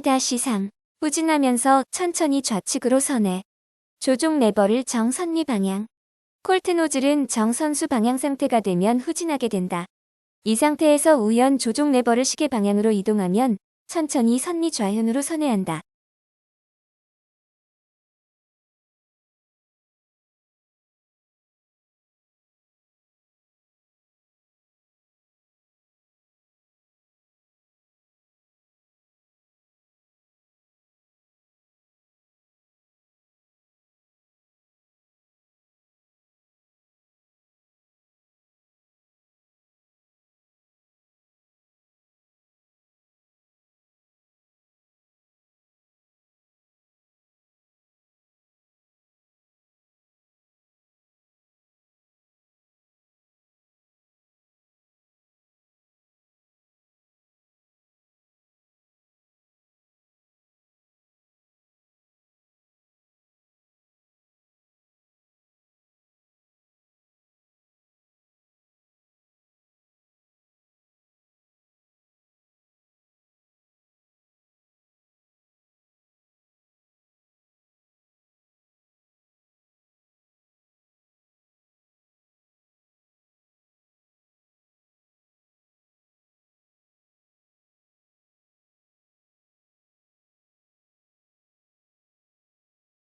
8-3 후진하면서 천천히 좌측으로 선회. 조종 레버를 정선미 방향. 콜트 노즐은 정선수 방향 상태가 되면 후진하게 된다. 이 상태에서 우연 조종 레버를 시계 방향으로 이동하면 천천히 선미 좌현으로 선회한다.